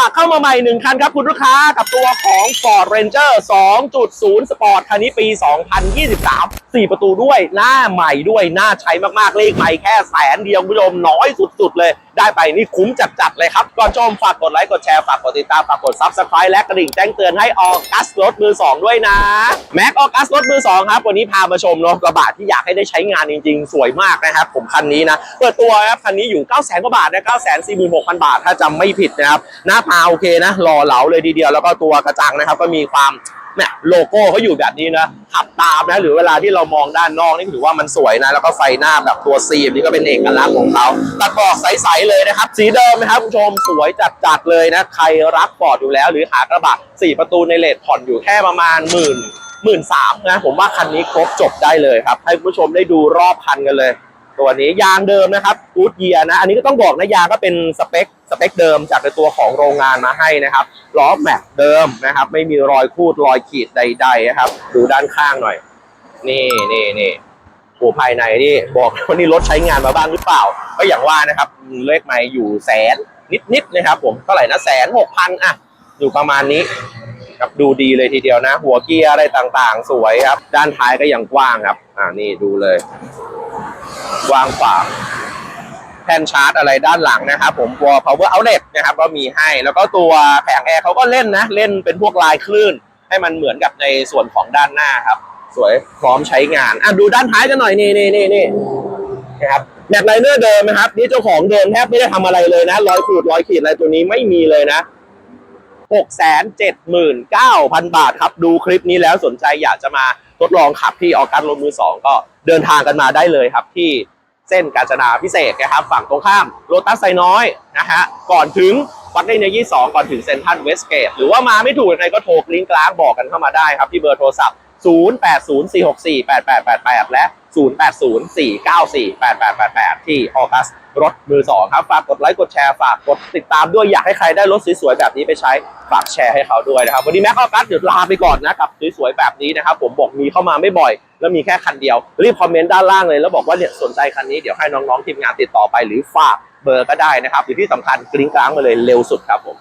ะเข้ามาใหม่หนึ่งคันครับคุณลูกค้ากับตัวของ Ford Ranger 2.0 Sport คันนี้ปี 2023 4ประตูด้วยหน้าใหม่ด้วยหน่าใช้มากๆเลขใหม่แค่แสนเดียวคุณผู้ชมน้อยสุดๆเลย ได้ไปนี่คุ้มจัดๆเลยครับก่อนชมฝากกดไลค์กดแชร์ฝากกดติดตามฝากกด Subscribe และกระดิ่งแจ้งเตือนให้ออกัสรถมือ2ด้วยนะแม็กออกัสรถมือ2ครับวันนี้พามาชมเนาะกระบะที่อยากให้ได้ใช้งานจริงๆ สวยมากนะครับผมคันนี้นะเปิดตัวครับคันนี้อยู่9 0 0 0 0 0กว่าบาทนะ9 4 6 0 0 0 บาท ถ้าจำไม่ผิดนะครับหน้าตาโอเคนะหล่อเหลาเลยทีเดียวแล้วก็ตัวกระจังนะครับก็มีความ เนี่ยโลโก้เขาอยู่แบบนี้นะขับตามนะหรือเวลาที่เรามองด้านนอกนี่ถือว่ามันสวยนะแล้วก็ไฟหน้าแบบตัวซีมนี่ก็เป็นเอกลักษณ์ของเขาตัดบอกใสๆเลยนะครับ สีเดิมนะครับคุณผู้ชมสวยจัดๆเลยนะใครรักฟอดอยู่แล้ว หรือหากระบะสี่ประตูในเลทผ่อนอยู่แค่ประมาณหมื่นหมื่นสามนะผมว่าคันนี้ครบจบได้เลยครับ ให้คุณผู้ชมได้ดูรอบคันกันเลย ตัวนี้ยางเดิมนะครับกูดเยียนะ อันนี้ก็ต้องบอกนะยางก็เป็นสเปคสเปคเดิมจากในตัวของโรงงานมาให้นะครับล้อแม็กเดิมนะครับ ไม่มีรอยคูดรอยขีดใดๆนะครับ ดูด้านข้างหน่อย นี่นี่นี่โอ้ภายในนี่บอกว่านี่รถใช้งานมาบ้างหรือเปล่า ก็อย่างว่านะครับเลขไม่อยู่แสนนิดๆนะครับ ผมเท่าไหร่นะแสนหกพันอะอยู่ประมาณนี้ครับดูดีเลยทีเดียวนะ หัวเกียร์อะไรต่างๆ สวยครับ ด้านท้ายก็ยังกว้างครับ อ่านี่ดูเลย วางขวางแท่นชาร์จอะไรด้านหลังนะครับ ผมตัว power outlet นะครับ ก็มีให้ แล้วก็ตัวแผงแอร์เขาก็เล่นนะ เล่นเป็นพวกลายคลื่น ให้มันเหมือนกับในส่วนของด้านหน้าครับ สวยพร้อมใช้งานอะดูด้านท้ายกันหน่อยนี่นี่นี่นี่นะครับแมทไลเนอร์เดิมนะครับ นี่เจ้าของเดิมแทบไม่ได้ทำอะไรเลยนะรอยขูดรอยขีดอะไรตัวนี้ไม่มีเลยนะ 679,000 บาทครับ ดูคลิปนี้แล้วสนใจอยากจะมาทดลองขับที่ออกัสรถมือสองก็เดินทางกันมาได้เลยครับที่เส้นกาญจนาพิเศษนะครับ ฝั่งตรงข้ามโรตัสไซน้อยนะฮะ ก่อนถึงวัดได้เนยี่สองก่อนถึงเซนทรัลเวสเกต หรือว่ามาไม่ถูกยังไงก็โทรกลิงก์กลางบอกกันเข้ามาได้ครับ ที่เบอร์โทรศัพท์ 0804648888 และ 0804948888 ที่ออกัสรถมือสองครับ ฝากกดไลค์กดแชร์ฝากกดติดตามด้วยอยากให้ใครได้รถสวยๆแบบนี้ไปใช้ฝากแชร์ให้เขาด้วยนะครับ วันนี้แม็กออกัสเดี๋ยวลาไปก่อนนะกับสวยๆแบบนี้นะครับ ผมบอกมีเข้ามาไม่บ่อย แล้วมีแค่คันเดียว รีบคอมเมนต์ด้านล่างเลยแล้วบอกว่าเนี่ยสนใจคันนี้เดี๋ยวให้น้องๆทีมงานติดต่อไปหรือฝากเบอร์ก็ได้นะครับหรือที่สำคัญกริ้งกลางมาเลยเร็วสุดครับผม